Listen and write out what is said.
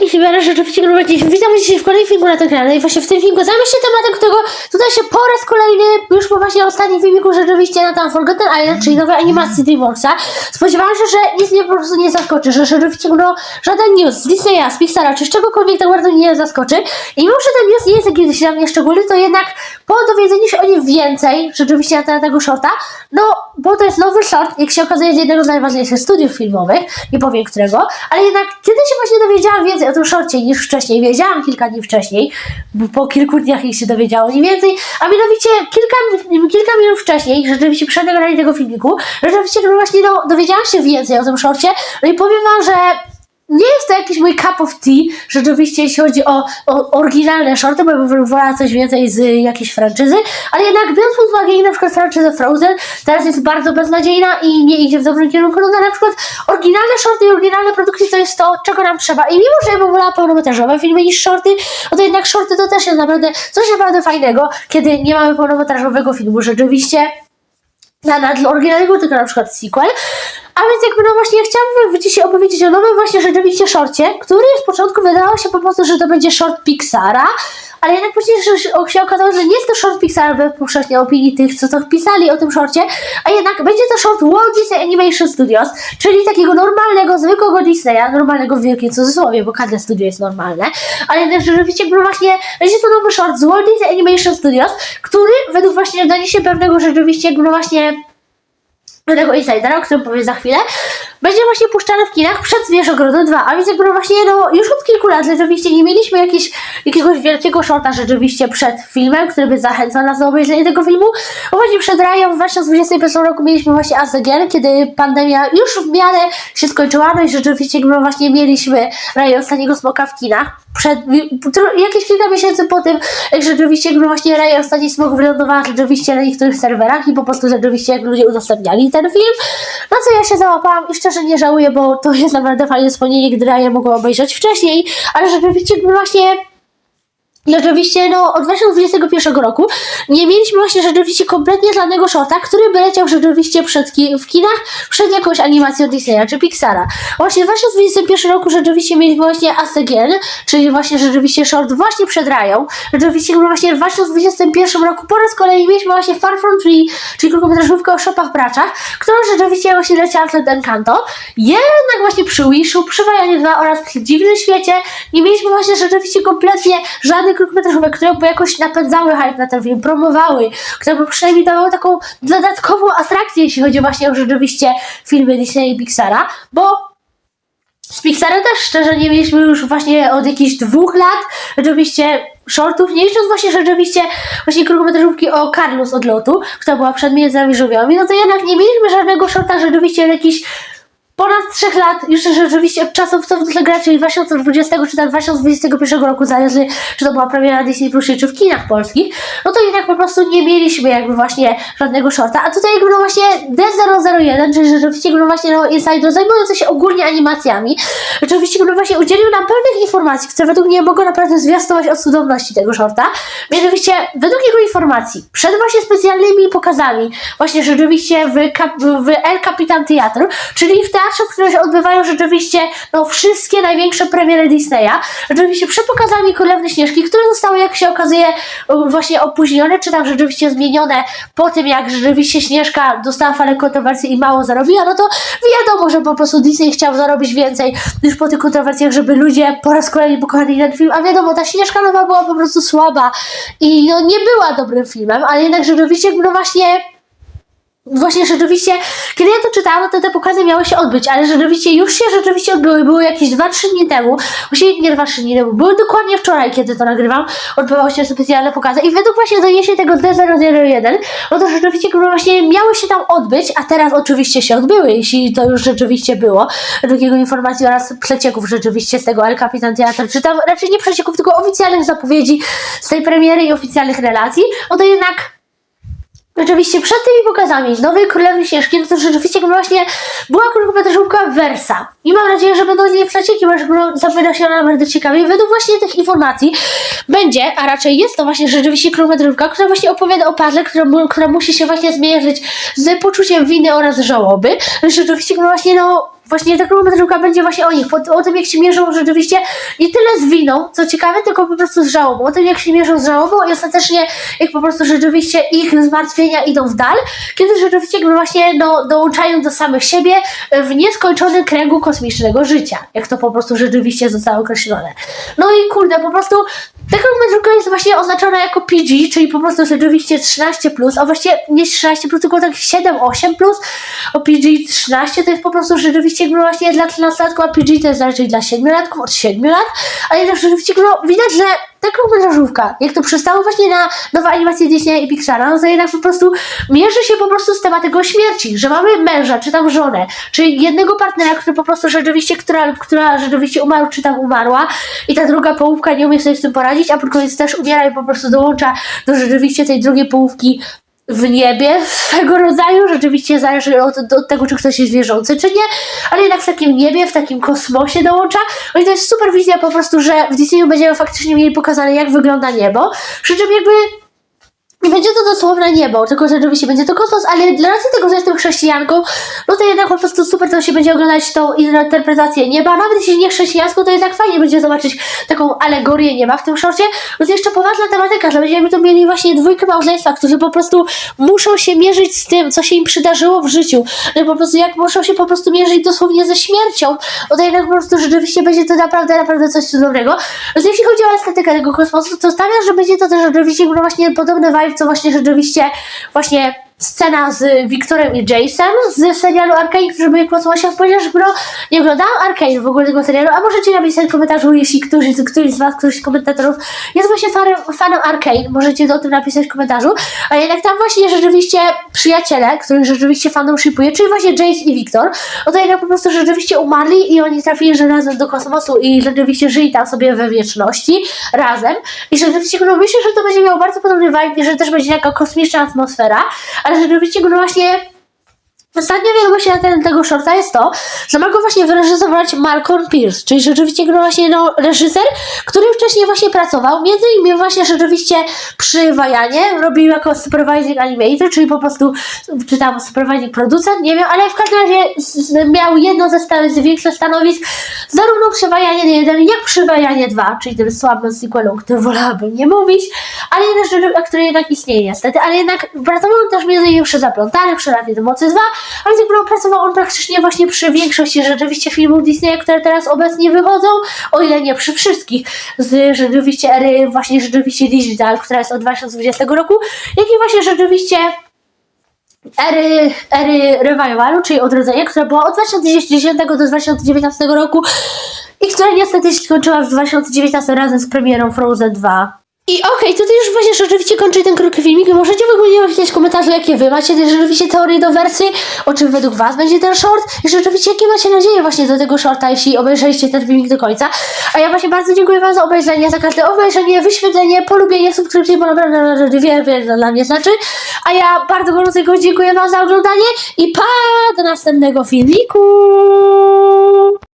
Mi się rzeczywiście prowadzić. Witam dzisiaj w kolejnym filmu na tym kanale i właśnie w tym filmie zajmę się tematem, którego tutaj się po raz kolejny, już po właśnie ostatnim filmiku rzeczywiście na tam Forgotten Island, czyli nowej animacji DreamWorksa. Spodziewałam się, że nic mnie po prostu nie zaskoczy, że rzeczywiście no, żaden news z Disneya, z Pixara, czy z czegokolwiek tak bardzo nie zaskoczy. I mimo, że ten news nie jest jakiś dla mnie szczególny, to jednak po dowiedzeniu się o nim więcej, rzeczywiście na temat tego shorta, no, bo to jest nowy short, jak się okazuje, z jednego z najważniejszych studiów filmowych, nie powiem którego, ale jednak kiedy się właśnie dowiedziałam więcej o tym shorcie niż wcześniej, wiedziałam kilka dni wcześniej, bo po kilku dniach ich się dowiedziałam mniej więcej, a mianowicie kilka, kilka minut wcześniej, rzeczywiście przed nagraniem tego filmiku, rzeczywiście no właśnie no, dowiedziałam się więcej o tym shorcie, no i powiem wam, że nie jest to jakiś mój cup of tea, rzeczywiście jeśli chodzi o, o oryginalne shorty, bo bym wolała coś więcej z jakiejś franczyzy, ale jednak biorąc pod uwagę na przykład franczyzę Frozen, teraz jest bardzo beznadziejna i nie idzie w dobrym kierunku, no na przykład oryginalne shorty i oryginalne produkcje to jest to, czego nam trzeba. I mimo, że ja bym wolała pełnometrażowe filmy niż shorty, no to jednak shorty to też jest naprawdę coś naprawdę fajnego, kiedy nie mamy pełnometrażowego filmu, rzeczywiście na, na oryginalnego, tylko na przykład sequel. A więc jakby no właśnie chciałam wam dzisiaj opowiedzieć o nowym właśnie rzeczywiście shorcie, który z początku wydawało się po prostu, że to będzie short Pixara, ale jednak później się okazało, że nie jest to short Pixara we powszechnej opinii tych, co to wpisali o tym shorcie, a jednak będzie to short Walt Disney Animation Studios, czyli takiego normalnego, zwykłego Disneya, normalnego w wielkim cudzysłowie, bo każde studio jest normalne, ale jednak rzeczywiście jakby właśnie będzie to nowy short z Walt Disney Animation Studios, który według właśnie doniesień pewnego rzeczywiście jakby no właśnie tego insidera, o którym powiem za chwilę, będzie właśnie puszczany w kinach przed Zwierzogrodu 2, a więc jakby właśnie no, już od kilku lat rzeczywiście nie mieliśmy jakieś, jakiegoś wielkiego shorta rzeczywiście przed filmem, który by zachęcał nas do obejrzenia tego filmu, bo właśnie przed Rajem w 2021 roku mieliśmy właśnie Again, kiedy pandemia już w miarę się skończyła, no i rzeczywiście jakby właśnie mieliśmy Raja Ostatniego Smoka w kinach, przed, jakieś kilka miesięcy po tym, jak rzeczywiście jakby właśnie Raja Ostatni Smok wylądowała rzeczywiście na niektórych serwerach i po prostu rzeczywiście jak ludzie udostępniali ten film, na co ja się załapałam i szczerze nie żałuję, bo to jest naprawdę fajne wspomnienie, gdy Raja mogła obejrzeć wcześniej, ale rzeczywiście jakby właśnie Rzeczywiście, no, od 2021 roku nie mieliśmy właśnie rzeczywiście kompletnie żadnego shorta, który by leciał rzeczywiście przed ki w kinach, przed jakąś animacją Disneya czy Pixara. Właśnie w 2021 roku rzeczywiście mieliśmy właśnie As Again, czyli właśnie rzeczywiście short właśnie przed Rają. Rzeczywiście właśnie w 2021 roku po raz kolejny mieliśmy właśnie Far From Tree, czyli krótkometrażówkę o szopach braczach, która rzeczywiście właśnie leciała przed Encanto. Jednak właśnie przy Wishu, przy Wajanie 2 oraz przy Dziwnym Świecie nie mieliśmy właśnie rzeczywiście kompletnie żadnych krótkometrażowe, które by jakoś napędzały hype na ten film, promowały, które by przynajmniej dawały taką dodatkową atrakcję, jeśli chodzi właśnie o rzeczywiście filmy Disney i Pixara, bo z Pixarem też szczerze nie mieliśmy już właśnie od jakichś dwóch lat rzeczywiście shortów, nie licząc właśnie rzeczywiście właśnie krótkometrażówki o Carlos od lotu, która była przed Międzami Żółwiami, no to jednak nie mieliśmy żadnego shorta rzeczywiście jakiś ponad 3 lat, już rzeczywiście od czasów co w gra, czyli 2020 czy tam 2021 roku, zależy czy to była premiera Disney Plus czy w kinach polskich, no to jednak po prostu nie mieliśmy jakby właśnie żadnego shorta, a tutaj jakby no właśnie D001, czyli rzeczywiście jakby no właśnie no Insider zajmujący się ogólnie animacjami, rzeczywiście jakby no właśnie udzielił nam pewnych informacji, które według mnie mogą naprawdę zwiastować o cudowności tego shorta, mianowicie według jego informacji, przed właśnie specjalnymi pokazami, właśnie rzeczywiście w, w El Capitan Theatre, czyli w teatrze, w którym się odbywają rzeczywiście no, wszystkie największe premiery Disneya. Rzeczywiście przed pokazami Królewny Śnieżki, które zostały, jak się okazuje, właśnie opóźnione, czy tam rzeczywiście zmienione po tym, jak rzeczywiście Śnieżka dostała falę kontrowersji i mało zarobiła, no to wiadomo, że po prostu Disney chciał zarobić więcej niż po tych kontrowersjach, żeby ludzie po raz kolejny pokochali ten film, a wiadomo, ta Śnieżka Nowa była po prostu słaba i no, nie była dobrym filmem, ale jednak rzeczywiście, no właśnie Właśnie rzeczywiście, kiedy ja to czytałam, to te pokazy miały się odbyć, ale rzeczywiście już się rzeczywiście odbyły, były jakieś 2-3 dni temu, właściwie nie 2-3 dni temu, były dokładnie wczoraj, kiedy to nagrywam, odbywały się specjalne pokazy. I według właśnie doniesień tego D001, no to rzeczywiście właśnie miały się tam odbyć, a teraz oczywiście się odbyły, jeśli to już rzeczywiście było, według jego informacji oraz przecieków rzeczywiście z tego El Capitan Theatre, czy tam raczej nie przecieków, tylko oficjalnych zapowiedzi z tej premiery i oficjalnych relacji, no to jednak Oczywiście przed tymi pokazami nowej Królewny Śnieżki, no to rzeczywiście właśnie była krótkometrażówka Versa. I mam nadzieję, że będą z niej przecieki, bo zapowiada się ona bardzo ciekawie. Według właśnie tych informacji będzie, a raczej jest to właśnie rzeczywiście krótkometrażówka, która właśnie opowiada o parze, która, która musi się właśnie zmierzyć z poczuciem winy oraz żałoby. Rzeczywiście właśnie no właśnie ta krótkometrażówka będzie właśnie o nich, o tym jak się mierzą rzeczywiście nie tyle z winą, co ciekawe, tylko po prostu z żałobą, o tym jak się mierzą z żałobą i ostatecznie jak po prostu rzeczywiście ich zmartwienia idą w dal, kiedy rzeczywiście jakby właśnie no, dołączają do samych siebie w nieskończonym kręgu kosmicznego życia, jak to po prostu rzeczywiście zostało określone. No i kurde, po prostu ta jest właśnie oznaczona jako PG, czyli po prostu rzeczywiście 13+, a właściwie nie 13+, tylko tak 7-8+, o PG 13 to jest po prostu rzeczywiście jakby właśnie dla 13-latków, a PG to jest raczej dla 7-latków, od 7 lat, ale też rzeczywiście no, widać, że krótkometrażówka, jak to przystało właśnie na nowe animacje Disneya i Pixara, no to jednak po prostu mierzy się po prostu z tematyką śmierci, że mamy męża, czy tam żonę, czy jednego partnera, który po prostu rzeczywiście, która, która rzeczywiście umarł, czy tam umarła i ta druga połówka nie umie sobie z tym poradzić, a pod koniec też umiera i po prostu dołącza do rzeczywiście tej drugiej połówki w niebie swego rodzaju, rzeczywiście zależy od, od tego, czy ktoś jest wierzący, czy nie, ale jednak w takim niebie, w takim kosmosie dołącza. No i to jest super wizja po prostu, że w Disneyu będziemy faktycznie mieli pokazane, jak wygląda niebo, przy czym jakby nie będzie to dosłowne niebo, tylko że rzeczywiście będzie to kosmos, ale dla racji tego, że jestem chrześcijanką, no to jednak po prostu super to się będzie oglądać tą interpretację nieba. Nawet jeśli nie chrześcijańską, to jednak fajnie będzie zobaczyć taką alegorię nieba w tym szorcie. No to jeszcze poważna tematyka, że będziemy tu mieli właśnie dwójkę małżeństwa, którzy po prostu muszą się mierzyć z tym, co się im przydarzyło w życiu. No po prostu jak muszą się po prostu mierzyć dosłownie ze śmiercią, no to jednak po prostu rzeczywiście będzie to naprawdę, naprawdę coś cudownego. No to jeśli chodzi o estetykę tego kosmosu, to stawiam, że będzie to też rzeczywiście no właśnie podobny vibe, co właśnie rzeczywiście właśnie scena z Wiktorem i Jace'em z serialu Arkane, którzy byli w kosmosie, ponieważ no, nie oglądałam Arkane w ogóle tego serialu, a możecie napisać w komentarzu, jeśli któryś, któryś z was, któryś z komentatorów jest właśnie fanem, fanem Arkane, możecie o tym napisać w komentarzu, a jednak tam właśnie rzeczywiście przyjaciele, których rzeczywiście fandom shipuje, czyli właśnie Jace i Wiktor, no to jednak po prostu rzeczywiście umarli i oni trafili razem do kosmosu i rzeczywiście żyli tam sobie we wieczności razem. I rzeczywiście no, myślę, że to będzie miało bardzo podobny vibe i że też będzie taka kosmiczna atmosfera, ale rzeczywiście no właśnie Ostatnia wiadomość na ten, tego shorta jest to, że ma go właśnie wyreżyserować Malcolm Pierce, czyli rzeczywiście no właśnie no, reżyser, który wcześniej właśnie pracował, między innymi właśnie rzeczywiście przy Wajanie, robił jako supervising animator, czyli po prostu, czy tam supervising producent, nie wiem, ale w każdym razie miał jedno ze, sta- z większych stanowisk, zarówno przy Wajanie 1, jak przy Wajanie 2, czyli tym słabym sequelu, o którym wolałabym nie mówić, ale jedna rzecz, a który jednak istnieje niestety, ale jednak pracował też między innymi przy Zaplątanych, przy Rafie do Mocy 2, ale tak naprawdę pracował on praktycznie właśnie przy większości rzeczywiście filmów Disneya, które teraz obecnie wychodzą, o ile nie przy wszystkich, z rzeczywiście ery właśnie rzeczywiście digital, która jest od 2020 roku, jak i właśnie rzeczywiście ery, ery revivalu, czyli odrodzenia, która była od 2010 do 2019 roku i która niestety się skończyła w 2019 razem z premierą Frozen 2. I okej, tutaj już właśnie rzeczywiście kończy ten krótki filmik. Możecie w ogóle napisać w komentarzu, jakie wy macie rzeczywiście teorie do wersji, o czym według was będzie ten short i rzeczywiście jakie macie nadzieje właśnie do tego shorta, jeśli obejrzeliście ten filmik do końca. A ja właśnie bardzo dziękuję wam za obejrzenie, za każde obejrzenie, wyświetlenie, polubienie, subskrypcję, bo naprawdę wiele, wiele dla mnie znaczy. A ja bardzo gorąco dziękuję wam za oglądanie i pa do następnego filmiku!